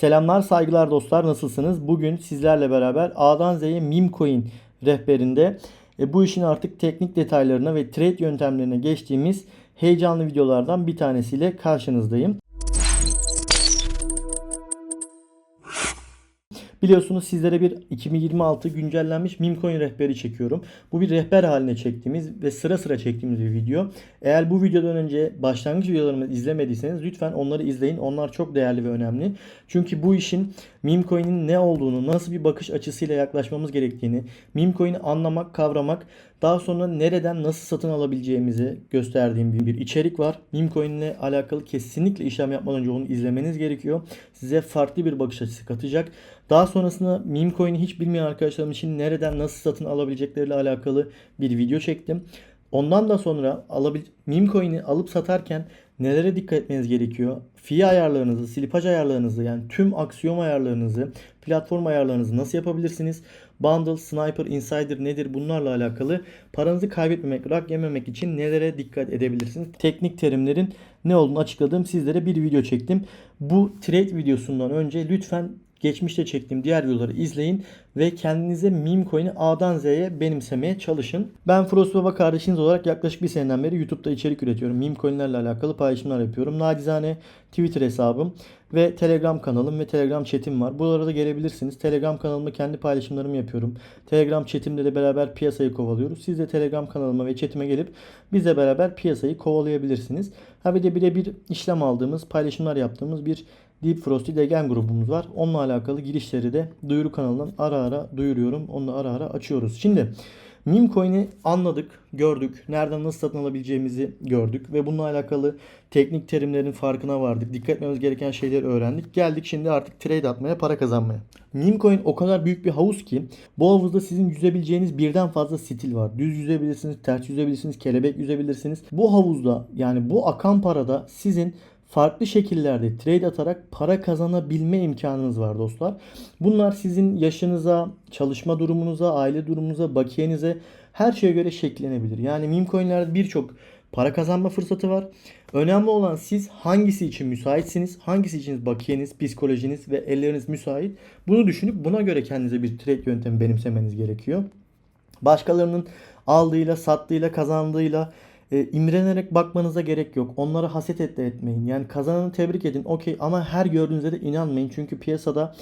Selamlar saygılar dostlar nasılsınız? Bugün sizlerle beraber A'dan Z'ye meme coin rehberinde e, bu işin artık teknik detaylarına ve trade yöntemlerine geçtiğimiz heyecanlı videolardan bir tanesiyle karşınızdayım. Biliyorsunuz sizlere bir 2026 güncellenmiş Mimcoin rehberi çekiyorum. Bu bir rehber haline çektiğimiz ve sıra sıra çektiğimiz bir video. Eğer bu videodan önce başlangıç videolarımı izlemediyseniz lütfen onları izleyin. Onlar çok değerli ve önemli. Çünkü bu işin Mimcoin'in ne olduğunu, nasıl bir bakış açısıyla yaklaşmamız gerektiğini, Mimcoin'i anlamak, kavramak, daha sonra nereden nasıl satın alabileceğimizi gösterdiğim bir, içerik var. Mimcoin ile alakalı kesinlikle işlem yapmadan önce onu izlemeniz gerekiyor. Size farklı bir bakış açısı katacak. Daha sonrasında meme coin'i hiç bilmeyen arkadaşlarım için nereden nasıl satın alabilecekleriyle alakalı bir video çektim. Ondan da sonra alabil meme alıp satarken nelere dikkat etmeniz gerekiyor? Fee ayarlarınızı, slipaj ayarlarınızı yani tüm aksiyon ayarlarınızı, platform ayarlarınızı nasıl yapabilirsiniz? Bundle, Sniper, Insider nedir? Bunlarla alakalı paranızı kaybetmemek, rak yememek için nelere dikkat edebilirsiniz? Teknik terimlerin ne olduğunu açıkladığım sizlere bir video çektim. Bu trade videosundan önce lütfen geçmişte çektiğim diğer videoları izleyin ve kendinize meme coin'i A'dan Z'ye benimsemeye çalışın. Ben Frost Baba kardeşiniz olarak yaklaşık bir seneden beri YouTube'da içerik üretiyorum. Meme coin'lerle alakalı paylaşımlar yapıyorum. Nacizane Twitter hesabım ve Telegram kanalım ve Telegram chatim var. Buralara da gelebilirsiniz. Telegram kanalımda kendi paylaşımlarımı yapıyorum. Telegram chatimde de beraber piyasayı kovalıyoruz. Siz de Telegram kanalıma ve chatime gelip bizle beraber piyasayı kovalayabilirsiniz. Ha bir de birebir işlem aldığımız, paylaşımlar yaptığımız bir Deep Frosty Degen grubumuz var. Onunla alakalı girişleri de duyuru kanalından ara ara duyuruyorum. Onu ara ara açıyoruz. Şimdi Meme coin'i anladık, gördük. Nereden nasıl satın alabileceğimizi gördük. Ve bununla alakalı teknik terimlerin farkına vardık. Dikkat etmemiz gereken şeyleri öğrendik. Geldik şimdi artık trade atmaya, para kazanmaya. Meme coin o kadar büyük bir havuz ki bu havuzda sizin yüzebileceğiniz birden fazla stil var. Düz yüzebilirsiniz, ters yüzebilirsiniz, kelebek yüzebilirsiniz. Bu havuzda yani bu akan parada sizin farklı şekillerde trade atarak para kazanabilme imkanınız var dostlar. Bunlar sizin yaşınıza, çalışma durumunuza, aile durumunuza, bakiyenize her şeye göre şekillenebilir. Yani meme coinlerde birçok para kazanma fırsatı var. Önemli olan siz hangisi için müsaitsiniz, hangisi için bakiyeniz, psikolojiniz ve elleriniz müsait. Bunu düşünüp buna göre kendinize bir trade yöntemi benimsemeniz gerekiyor. Başkalarının aldığıyla, sattığıyla, kazandığıyla e, imrenerek bakmanıza gerek yok. Onlara haset et de etmeyin. Yani kazananı tebrik edin. Okey ama her gördüğünüzde de inanmayın. Çünkü piyasada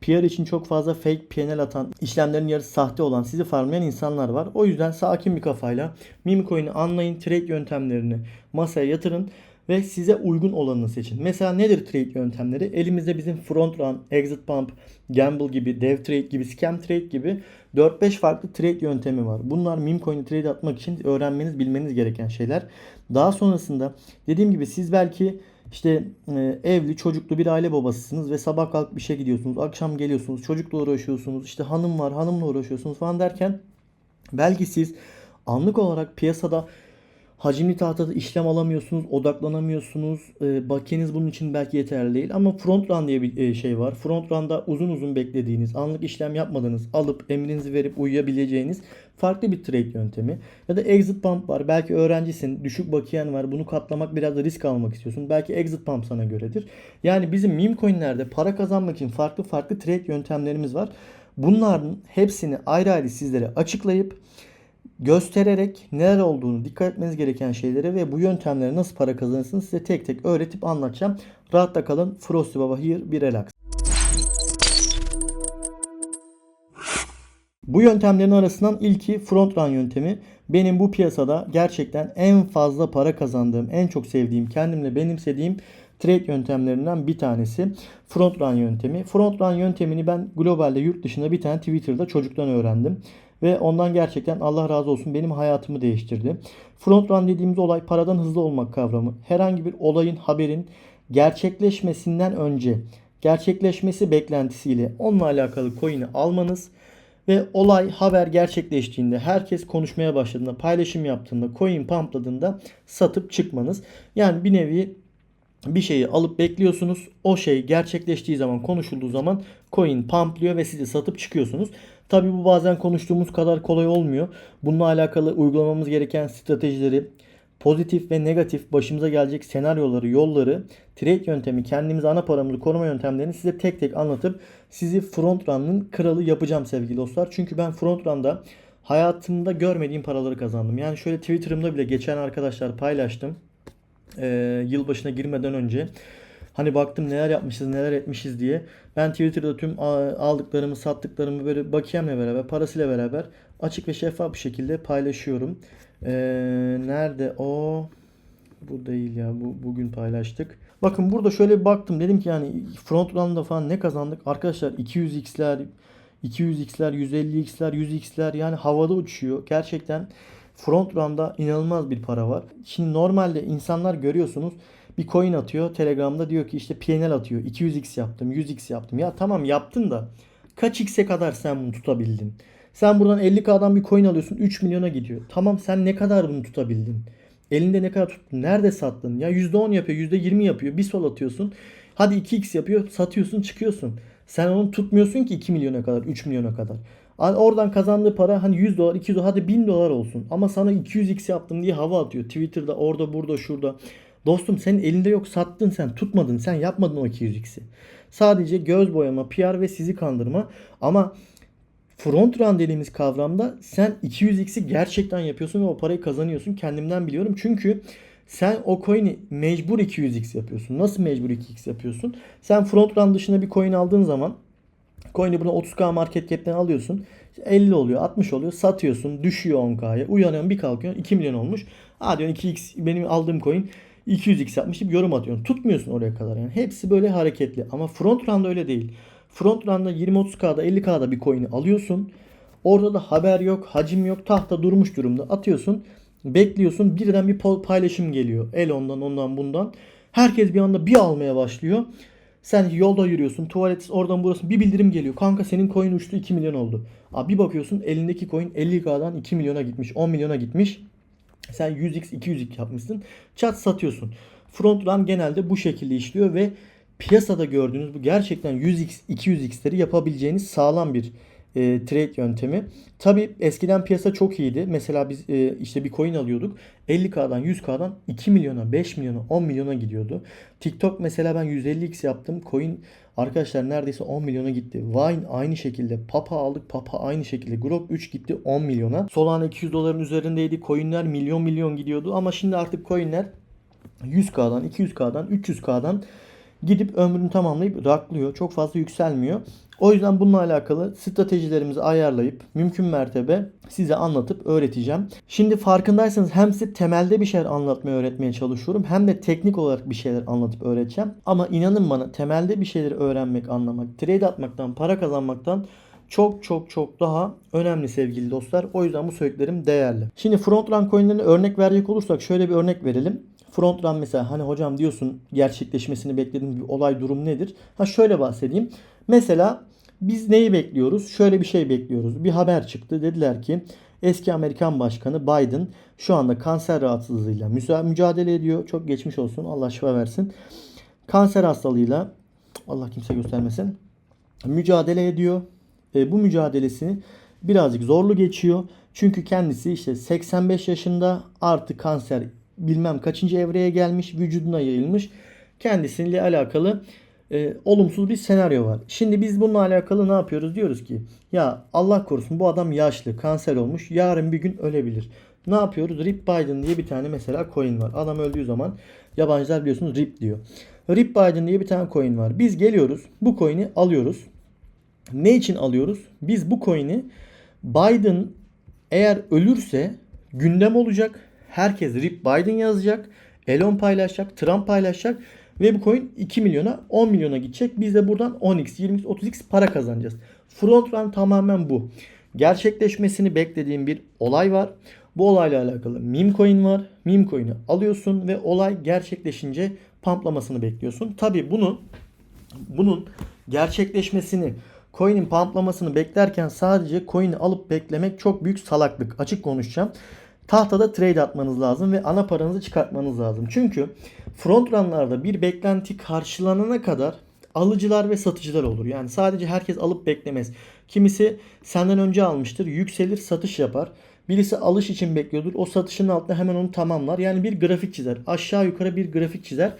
PR için çok fazla fake PNL atan, işlemlerin yarısı sahte olan, sizi farmlayan insanlar var. O yüzden sakin bir kafayla meme coin'i anlayın, trade yöntemlerini masaya yatırın ve size uygun olanını seçin. Mesela nedir trade yöntemleri? Elimizde bizim front run, exit pump, gamble gibi, dev trade gibi, scam trade gibi 4-5 farklı trade yöntemi var. Bunlar meme coin'i trade atmak için öğrenmeniz, bilmeniz gereken şeyler. Daha sonrasında dediğim gibi siz belki işte e, evli, çocuklu bir aile babasısınız ve sabah kalkıp işe gidiyorsunuz, akşam geliyorsunuz, çocukla uğraşıyorsunuz, işte hanım var, hanımla uğraşıyorsunuz falan derken belki siz anlık olarak piyasada Hacimli tahtada işlem alamıyorsunuz, odaklanamıyorsunuz. E, bakiyeniz bunun için belki yeterli değil. Ama front run diye bir e, şey var. Front run'da uzun uzun beklediğiniz, anlık işlem yapmadığınız, alıp emrinizi verip uyuyabileceğiniz farklı bir trade yöntemi. Ya da exit pump var. Belki öğrencisin, düşük bakiyen var. Bunu katlamak biraz da risk almak istiyorsun. Belki exit pump sana göredir. Yani bizim meme coinlerde para kazanmak için farklı farklı trade yöntemlerimiz var. Bunların hepsini ayrı ayrı sizlere açıklayıp göstererek neler olduğunu dikkat etmeniz gereken şeylere ve bu yöntemlere nasıl para kazanırsınız size tek tek öğretip anlatacağım. Rahatta kalın. Frosty Baba here bir relax. Bu yöntemlerin arasından ilki front run yöntemi. Benim bu piyasada gerçekten en fazla para kazandığım, en çok sevdiğim, kendimle benimsediğim trade yöntemlerinden bir tanesi front run yöntemi. Front run yöntemini ben globalde yurt dışında bir tane Twitter'da çocuktan öğrendim. Ve ondan gerçekten Allah razı olsun benim hayatımı değiştirdi. Front run dediğimiz olay paradan hızlı olmak kavramı. Herhangi bir olayın, haberin gerçekleşmesinden önce gerçekleşmesi beklentisiyle onunla alakalı coin'i almanız ve olay haber gerçekleştiğinde herkes konuşmaya başladığında paylaşım yaptığında coin pumpladığında satıp çıkmanız. Yani bir nevi bir şeyi alıp bekliyorsunuz. O şey gerçekleştiği zaman konuşulduğu zaman coin pumplıyor ve sizi satıp çıkıyorsunuz. Tabi bu bazen konuştuğumuz kadar kolay olmuyor. Bununla alakalı uygulamamız gereken stratejileri, pozitif ve negatif başımıza gelecek senaryoları, yolları, trade yöntemi, kendimizi ana paramızı koruma yöntemlerini size tek tek anlatıp sizi front run'ın kralı yapacağım sevgili dostlar. Çünkü ben front run'da hayatımda görmediğim paraları kazandım. Yani şöyle Twitter'ımda bile geçen arkadaşlar paylaştım. Ee, yılbaşına girmeden önce. Hani baktım neler yapmışız neler etmişiz diye. Ben Twitter'da tüm aldıklarımı sattıklarımı böyle bakiyemle beraber parasıyla beraber açık ve şeffaf bir şekilde paylaşıyorum. Ee, nerede o? Bu değil ya. Bu bugün paylaştık. Bakın burada şöyle bir baktım. Dedim ki yani front run'da falan ne kazandık? Arkadaşlar 200x'ler, 200x'ler, 150x'ler, 100x'ler yani havada uçuyor. Gerçekten front run'da inanılmaz bir para var. Şimdi normalde insanlar görüyorsunuz bir coin atıyor. Telegram'da diyor ki işte PNL atıyor. 200x yaptım, 100x yaptım. Ya tamam yaptın da kaç x'e kadar sen bunu tutabildin? Sen buradan 50k'dan bir coin alıyorsun 3 milyona gidiyor. Tamam sen ne kadar bunu tutabildin? Elinde ne kadar tuttun? Nerede sattın? Ya %10 yapıyor, %20 yapıyor. Bir sol atıyorsun. Hadi 2x yapıyor, satıyorsun, çıkıyorsun. Sen onu tutmuyorsun ki 2 milyona kadar, 3 milyona kadar. Hani Oradan kazandığı para hani 100 dolar, 200 dolar, hadi 1000 dolar olsun. Ama sana 200x yaptım diye hava atıyor. Twitter'da, orada, burada, şurada. Dostum senin elinde yok, sattın sen, tutmadın, sen yapmadın o 200x'i. Sadece göz boyama, PR ve sizi kandırma. Ama front run dediğimiz kavramda sen 200x'i gerçekten yapıyorsun ve o parayı kazanıyorsun. Kendimden biliyorum. Çünkü sen o coin'i mecbur 200x yapıyorsun. Nasıl mecbur 2x yapıyorsun? Sen front run dışında bir coin aldığın zaman coin'i buna 30k market cap'ten alıyorsun. 50 oluyor, 60 oluyor. Satıyorsun, düşüyor 10k'ya. Uyanıyorsun, bir kalkıyorsun 2 milyon olmuş. Ha diyorsun 2x benim aldığım coin 200x yapmış deyip yorum atıyorsun. Tutmuyorsun oraya kadar yani. Hepsi böyle hareketli. Ama front run'da öyle değil. Front run'da 20-30k'da 50k'da bir coin'i alıyorsun. Orada da haber yok, hacim yok. Tahta durmuş durumda. Atıyorsun. Bekliyorsun. Birden bir paylaşım geliyor. El ondan ondan bundan. Herkes bir anda bir almaya başlıyor. Sen yolda yürüyorsun. Tuvalet oradan burası bir bildirim geliyor. Kanka senin coin uçtu 2 milyon oldu. Abi bir bakıyorsun elindeki coin 50k'dan 2 milyona gitmiş. 10 milyona gitmiş. Sen 100x 200x yapmışsın. Çat satıyorsun. Front run genelde bu şekilde işliyor ve piyasada gördüğünüz bu gerçekten 100x 200x'leri yapabileceğiniz sağlam bir e, trade yöntemi. Tabi eskiden piyasa çok iyiydi. Mesela biz e, işte bir coin alıyorduk. 50k'dan 100k'dan 2 milyona 5 milyona 10 milyona gidiyordu. TikTok mesela ben 150x yaptım. Coin arkadaşlar neredeyse 10 milyona gitti. Vine aynı şekilde. Papa aldık. Papa aynı şekilde. Grok 3 gitti 10 milyona. Solana 200 doların üzerindeydi. Coinler milyon milyon gidiyordu. Ama şimdi artık coinler 100k'dan 200k'dan 300k'dan gidip ömrünü tamamlayıp raklıyor. Çok fazla yükselmiyor. O yüzden bununla alakalı stratejilerimizi ayarlayıp mümkün mertebe size anlatıp öğreteceğim. Şimdi farkındaysanız hem size temelde bir şeyler anlatmaya öğretmeye çalışıyorum hem de teknik olarak bir şeyler anlatıp öğreteceğim. Ama inanın bana temelde bir şeyleri öğrenmek, anlamak, trade atmaktan, para kazanmaktan çok çok çok daha önemli sevgili dostlar. O yüzden bu söylediklerim değerli. Şimdi front run coinlerine örnek verecek olursak şöyle bir örnek verelim. Front run mesela hani hocam diyorsun gerçekleşmesini beklediğin bir olay durum nedir? Ha şöyle bahsedeyim. Mesela biz neyi bekliyoruz? Şöyle bir şey bekliyoruz. Bir haber çıktı. Dediler ki eski Amerikan Başkanı Biden şu anda kanser rahatsızlığıyla mücadele ediyor. Çok geçmiş olsun. Allah şifa versin. Kanser hastalığıyla Allah kimse göstermesin. Mücadele ediyor. E, bu mücadelesini birazcık zorlu geçiyor. Çünkü kendisi işte 85 yaşında artık kanser bilmem kaçıncı evreye gelmiş, vücuduna yayılmış. Kendisiyle alakalı e, olumsuz bir senaryo var. Şimdi biz bununla alakalı ne yapıyoruz? Diyoruz ki ya Allah korusun bu adam yaşlı, kanser olmuş. Yarın bir gün ölebilir. Ne yapıyoruz? Rip Biden diye bir tane mesela coin var. Adam öldüğü zaman yabancılar biliyorsunuz Rip diyor. Rip Biden diye bir tane coin var. Biz geliyoruz bu coin'i alıyoruz. Ne için alıyoruz? Biz bu coin'i Biden eğer ölürse gündem olacak. Herkes Rip Biden yazacak. Elon paylaşacak. Trump paylaşacak. Ve bu coin 2 milyona 10 milyona gidecek. Biz de buradan 10x, 20x, 30x para kazanacağız. Front run tamamen bu. Gerçekleşmesini beklediğim bir olay var. Bu olayla alakalı meme coin var. Meme coin'i alıyorsun ve olay gerçekleşince pamplamasını bekliyorsun. Tabi bunu bunun gerçekleşmesini coin'in pamplamasını beklerken sadece coin'i alıp beklemek çok büyük salaklık. Açık konuşacağım. Tahtada trade atmanız lazım ve ana paranızı çıkartmanız lazım. Çünkü front run'larda bir beklenti karşılanana kadar alıcılar ve satıcılar olur. Yani sadece herkes alıp beklemez. Kimisi senden önce almıştır, yükselir, satış yapar. Birisi alış için bekliyordur. O satışın altında hemen onu tamamlar. Yani bir grafik çizer. Aşağı yukarı bir grafik çizer.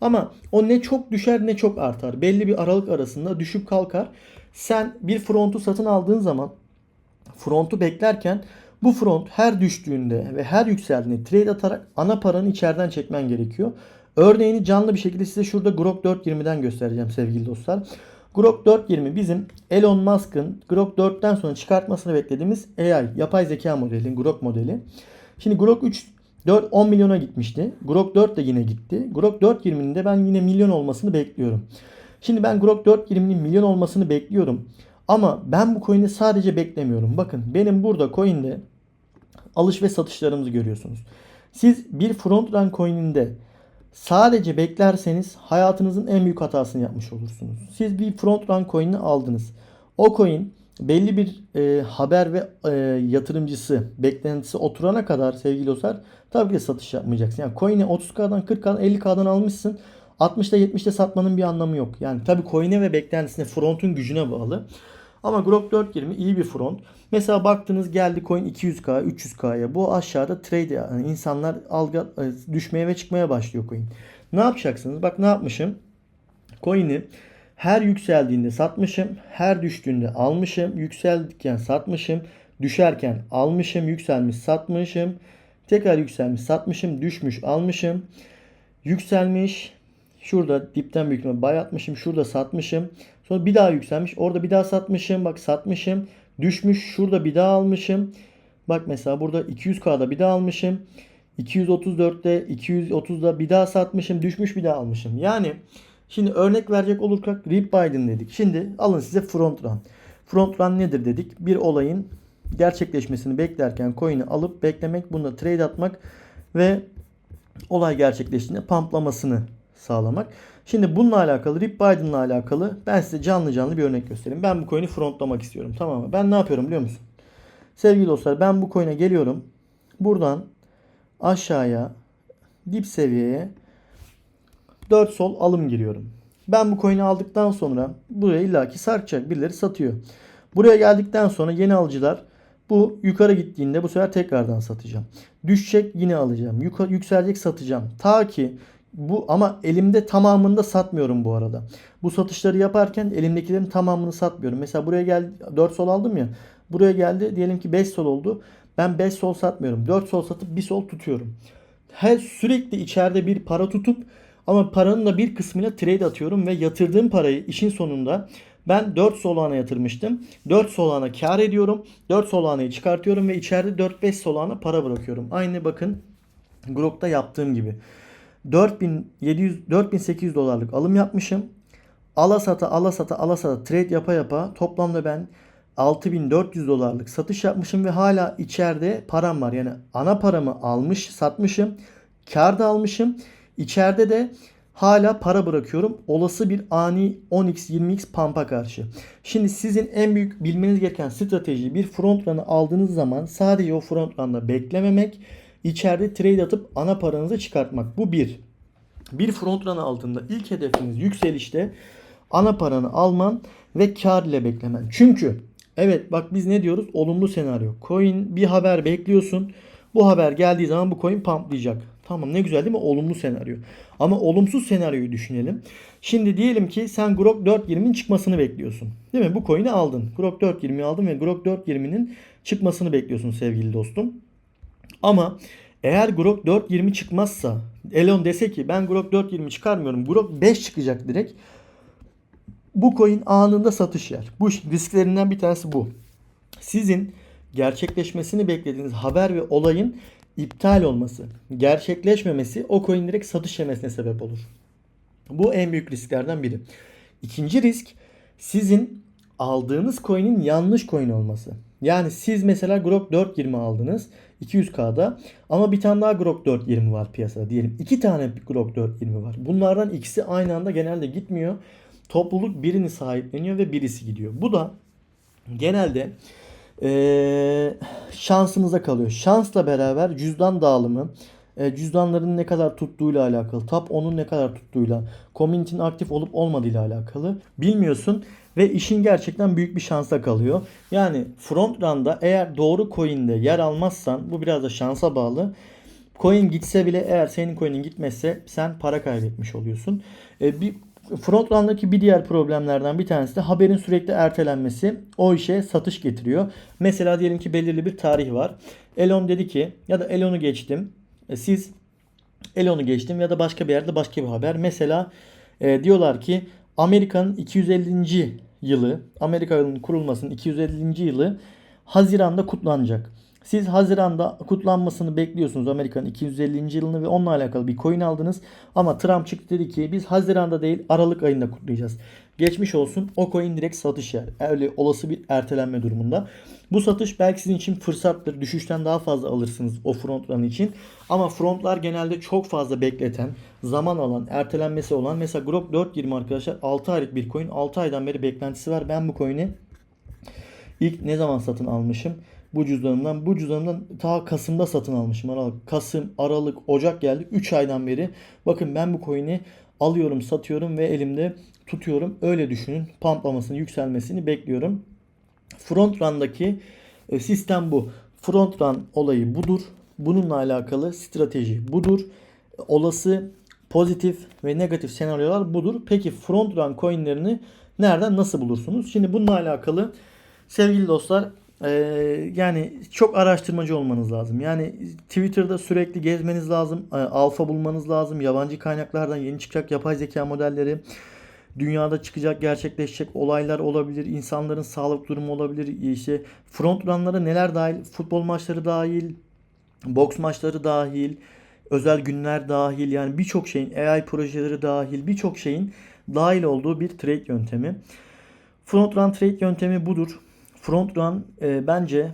Ama o ne çok düşer ne çok artar. Belli bir aralık arasında düşüp kalkar. Sen bir frontu satın aldığın zaman frontu beklerken bu front her düştüğünde ve her yükseldiğinde trade atarak ana paranı içeriden çekmen gerekiyor. Örneğini canlı bir şekilde size şurada Grok 420'den göstereceğim sevgili dostlar. Grok 420 bizim Elon Musk'ın Grok 4'ten sonra çıkartmasını beklediğimiz AI, yapay zeka modeli, Grok modeli. Şimdi Grok 3 4 10 milyona gitmişti. Grok 4 de yine gitti. Grok 420'nin de ben yine milyon olmasını bekliyorum. Şimdi ben Grok 420'nin milyon olmasını bekliyorum. Ama ben bu coin'i sadece beklemiyorum. Bakın benim burada coin'de alış ve satışlarımızı görüyorsunuz. Siz bir front run coin'inde sadece beklerseniz hayatınızın en büyük hatasını yapmış olursunuz. Siz bir front run coin'i aldınız. O coin belli bir e, haber ve e, yatırımcısı beklentisi oturana kadar sevgili dostlar tabii ki satış yapmayacaksın. Yani coin'i 30K'dan 40K'dan 50K'dan almışsın. 60'ta 70'te satmanın bir anlamı yok. Yani tabii coin'e ve beklentisine frontun gücüne bağlı. Ama Grok 420 iyi bir front. Mesela baktınız geldi coin 200k, 300k'ya. Bu aşağıda trade yani insanlar alga e, düşmeye ve çıkmaya başlıyor coin. Ne yapacaksınız? Bak ne yapmışım? Coin'i her yükseldiğinde satmışım, her düştüğünde almışım, yükseldikten satmışım, düşerken almışım, yükselmiş satmışım, tekrar yükselmiş satmışım, düşmüş almışım, yükselmiş, şurada dipten büyük buy atmışım, şurada satmışım, sonra bir daha yükselmiş, orada bir daha satmışım, bak satmışım, düşmüş, şurada bir daha almışım, bak mesela burada 200k'da bir daha almışım, 234'te, 230'da bir daha satmışım, düşmüş bir daha almışım. Yani Şimdi örnek verecek olursak Rip Biden dedik. Şimdi alın size front run. Front run nedir dedik? Bir olayın gerçekleşmesini beklerken coin'i alıp beklemek, bunda trade atmak ve olay gerçekleştiğinde pamplamasını sağlamak. Şimdi bununla alakalı, Rip Biden'la alakalı ben size canlı canlı bir örnek göstereyim. Ben bu coin'i frontlamak istiyorum. Tamam mı? Ben ne yapıyorum biliyor musun? Sevgili dostlar ben bu coin'e geliyorum. Buradan aşağıya dip seviyeye 4 sol alım giriyorum. Ben bu coin'i aldıktan sonra buraya illaki sarkacak birileri satıyor. Buraya geldikten sonra yeni alıcılar bu yukarı gittiğinde bu sefer tekrardan satacağım. Düşecek yine alacağım. Yukarı, yükselecek satacağım. Ta ki bu ama elimde tamamını da satmıyorum bu arada. Bu satışları yaparken elimdekilerin tamamını satmıyorum. Mesela buraya geldi 4 sol aldım ya. Buraya geldi diyelim ki 5 sol oldu. Ben 5 sol satmıyorum. 4 sol satıp 1 sol tutuyorum. Her sürekli içeride bir para tutup ama paranın da bir kısmıyla trade atıyorum ve yatırdığım parayı işin sonunda ben 4 solana yatırmıştım. 4 solana kar ediyorum. 4 solanayı çıkartıyorum ve içeride 4-5 solana para bırakıyorum. Aynı bakın Grok'ta yaptığım gibi. 4700 4800 dolarlık alım yapmışım. Ala sata ala sata ala sata trade yapa yapa toplamda ben 6400 dolarlık satış yapmışım ve hala içeride param var. Yani ana paramı almış satmışım. Kar da almışım. İçeride de hala para bırakıyorum. Olası bir ani 10x 20x pampa karşı. Şimdi sizin en büyük bilmeniz gereken strateji bir front run'ı aldığınız zaman sadece o front run'da beklememek, içeride trade atıp ana paranızı çıkartmak. Bu bir. Bir front run aldığında ilk hedefiniz yükselişte ana paranı alman ve kar ile beklemen. Çünkü evet bak biz ne diyoruz? Olumlu senaryo. Coin bir haber bekliyorsun. Bu haber geldiği zaman bu coin pumplayacak. Tamam ne güzel değil mi? Olumlu senaryo. Ama olumsuz senaryoyu düşünelim. Şimdi diyelim ki sen Grok 420'nin çıkmasını bekliyorsun. Değil mi? Bu coin'i aldın. Grok 420'yi aldın ve Grok 420'nin çıkmasını bekliyorsun sevgili dostum. Ama eğer Grok 420 çıkmazsa Elon dese ki ben Grok 420 çıkarmıyorum. Grok 5 çıkacak direkt. Bu coin anında satış yer. Bu risklerinden bir tanesi bu. Sizin gerçekleşmesini beklediğiniz haber ve olayın iptal olması, gerçekleşmemesi o coin direkt satış yemesine sebep olur. Bu en büyük risklerden biri. İkinci risk sizin aldığınız coin'in yanlış coin olması. Yani siz mesela Grok 420 aldınız 200k'da ama bir tane daha Grok 420 var piyasada diyelim. iki tane Grok 420 var. Bunlardan ikisi aynı anda genelde gitmiyor. Topluluk birini sahipleniyor ve birisi gidiyor. Bu da genelde ee, şansınıza kalıyor. Şansla beraber cüzdan dağılımı, cüzdanların ne kadar tuttuğuyla alakalı, top onun ne kadar tuttuğuyla, community'nin aktif olup olmadığıyla alakalı. Bilmiyorsun ve işin gerçekten büyük bir şansa kalıyor. Yani front run'da eğer doğru coin'de yer almazsan bu biraz da şansa bağlı. Coin gitse bile eğer senin coin'in gitmezse sen para kaybetmiş oluyorsun. E, bir front run'daki bir diğer problemlerden bir tanesi de haberin sürekli ertelenmesi o işe satış getiriyor. Mesela diyelim ki belirli bir tarih var. Elon dedi ki ya da Elon'u geçtim. E, siz Elon'u geçtim ya da başka bir yerde başka bir haber. Mesela e, diyorlar ki Amerika'nın 250. yılı, Amerika yılının kurulmasının 250. yılı Haziran'da kutlanacak. Siz Haziran'da kutlanmasını bekliyorsunuz Amerika'nın 250. yılını ve onunla alakalı bir coin aldınız. Ama Trump çıktı dedi ki biz Haziran'da değil Aralık ayında kutlayacağız. Geçmiş olsun o coin direkt satış yer. Öyle olası bir ertelenme durumunda. Bu satış belki sizin için fırsattır. Düşüşten daha fazla alırsınız o front run için. Ama frontlar genelde çok fazla bekleten, zaman alan, ertelenmesi olan. Mesela Grok 4.20 arkadaşlar 6 aylık bir coin. 6 aydan beri beklentisi var. Ben bu coin'i ilk ne zaman satın almışım? Bu cüzdanımdan. Bu cüzdanımdan ta Kasım'da satın almışım. Aralık, Kasım, Aralık, Ocak geldi. 3 aydan beri. Bakın ben bu coin'i alıyorum, satıyorum ve elimde tutuyorum. Öyle düşünün. Pamplamasını, yükselmesini bekliyorum. Front run'daki e, sistem bu. Front run olayı budur. Bununla alakalı strateji budur. Olası pozitif ve negatif senaryolar budur. Peki front run coinlerini nereden nasıl bulursunuz? Şimdi bununla alakalı sevgili dostlar e, yani çok araştırmacı olmanız lazım. Yani Twitter'da sürekli gezmeniz lazım. E, alfa bulmanız lazım. Yabancı kaynaklardan yeni çıkacak yapay zeka modelleri dünyada çıkacak, gerçekleşecek olaylar olabilir. insanların sağlık durumu olabilir. İşte front run'lara neler dahil? Futbol maçları dahil, boks maçları dahil, özel günler dahil. Yani birçok şeyin, AI projeleri dahil, birçok şeyin dahil olduğu bir trade yöntemi. Front run trade yöntemi budur. Front run e, bence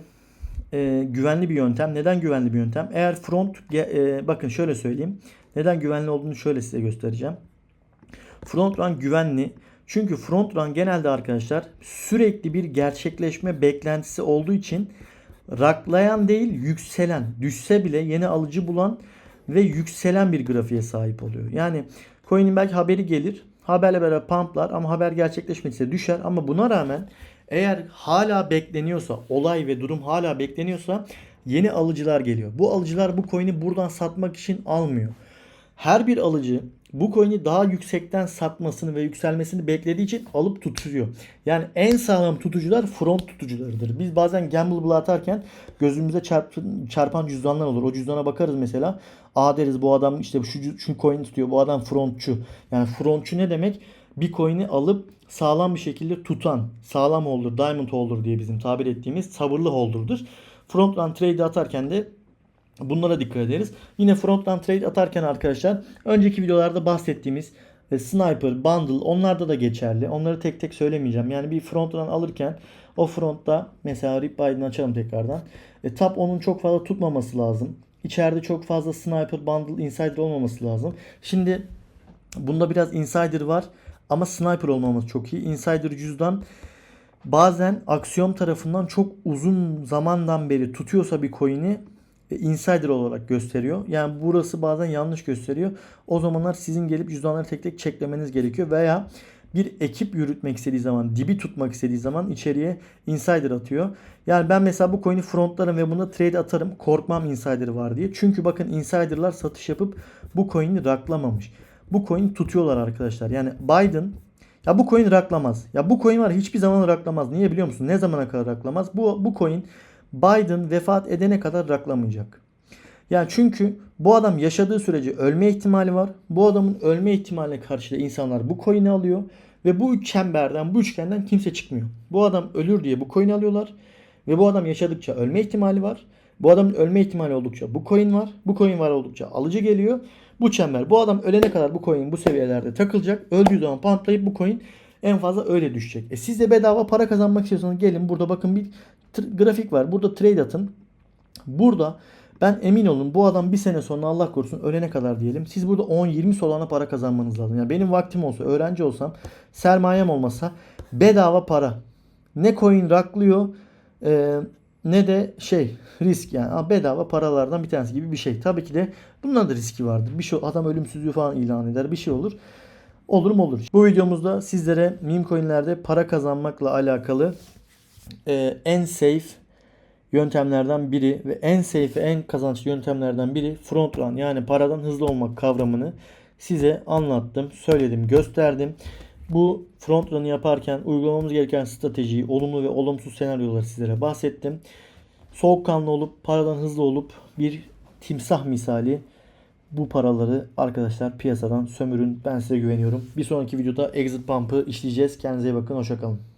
e, güvenli bir yöntem. Neden güvenli bir yöntem? Eğer front e, bakın şöyle söyleyeyim. Neden güvenli olduğunu şöyle size göstereceğim. Front run güvenli. Çünkü front run genelde arkadaşlar sürekli bir gerçekleşme beklentisi olduğu için raklayan değil yükselen, düşse bile yeni alıcı bulan ve yükselen bir grafiğe sahip oluyor. Yani coin'in belki haberi gelir. Haberle beraber pumplar ama haber gerçekleşmediyse düşer ama buna rağmen eğer hala bekleniyorsa, olay ve durum hala bekleniyorsa yeni alıcılar geliyor. Bu alıcılar bu coin'i buradan satmak için almıyor. Her bir alıcı bu coin'i daha yüksekten satmasını ve yükselmesini beklediği için alıp tutuyor. Yani en sağlam tutucular front tutucularıdır. Biz bazen gamble atarken gözümüze çarpan, çarpan cüzdanlar olur. O cüzdana bakarız mesela. Aa deriz bu adam işte şu, şu coin tutuyor. Bu adam frontçu. Yani frontçu ne demek? Bir coin'i alıp sağlam bir şekilde tutan, sağlam holder, diamond holder diye bizim tabir ettiğimiz sabırlı holder'dır. Front run trade atarken de Bunlara dikkat ederiz. Yine fronttan trade atarken arkadaşlar önceki videolarda bahsettiğimiz e, sniper, bundle onlarda da geçerli. Onları tek tek söylemeyeceğim. Yani bir fronttan alırken o frontta mesela rip Biden açalım tekrardan. E, top onun çok fazla tutmaması lazım. İçeride çok fazla sniper, bundle, insider olmaması lazım. Şimdi bunda biraz insider var ama sniper olmaması çok iyi. Insider cüzdan bazen aksiyon tarafından çok uzun zamandan beri tutuyorsa bir coin'i insider olarak gösteriyor. Yani burası bazen yanlış gösteriyor. O zamanlar sizin gelip cüzdanları tek tek çeklemeniz gerekiyor veya bir ekip yürütmek istediği zaman, dibi tutmak istediği zaman içeriye insider atıyor. Yani ben mesela bu coin'i frontlarım ve bunda trade atarım. Korkmam insider var diye. Çünkü bakın insiderlar satış yapıp bu coin'i raklamamış. Bu coin'i tutuyorlar arkadaşlar. Yani Biden ya bu coin raklamaz. Ya bu coin var hiçbir zaman raklamaz. Niye biliyor musun? Ne zamana kadar raklamaz? Bu bu coin Biden vefat edene kadar raklamayacak. Yani çünkü bu adam yaşadığı sürece ölme ihtimali var. Bu adamın ölme ihtimaline karşı da insanlar bu coin'i alıyor. Ve bu üç çemberden, bu üçgenden kimse çıkmıyor. Bu adam ölür diye bu coin'i alıyorlar. Ve bu adam yaşadıkça ölme ihtimali var. Bu adamın ölme ihtimali oldukça bu coin var. Bu coin var oldukça alıcı geliyor. Bu çember. Bu adam ölene kadar bu coin bu seviyelerde takılacak. Öldüğü zaman pantlayıp bu coin en fazla öyle düşecek. E siz de bedava para kazanmak istiyorsanız gelin burada bakın bir grafik var. Burada trade atın. Burada ben emin olun bu adam bir sene sonra Allah korusun ölene kadar diyelim. Siz burada 10-20 solana para kazanmanız lazım. Yani benim vaktim olsa, öğrenci olsam, sermayem olmasa bedava para. Ne coin raklıyor e, ne de şey risk yani bedava paralardan bir tanesi gibi bir şey. Tabii ki de bundan da riski vardır. Bir şey adam ölümsüzlüğü falan ilan eder. Bir şey olur. olur mu olur. Bu videomuzda sizlere meme coinlerde para kazanmakla alakalı e, en safe yöntemlerden biri ve en safe en kazançlı yöntemlerden biri front run yani paradan hızlı olmak kavramını size anlattım, söyledim, gösterdim. Bu front run'ı yaparken uygulamamız gereken stratejiyi, olumlu ve olumsuz senaryoları sizlere bahsettim. Soğukkanlı olup, paradan hızlı olup bir timsah misali bu paraları arkadaşlar piyasadan sömürün. Ben size güveniyorum. Bir sonraki videoda exit pump'ı işleyeceğiz. Kendinize iyi bakın. Hoşçakalın.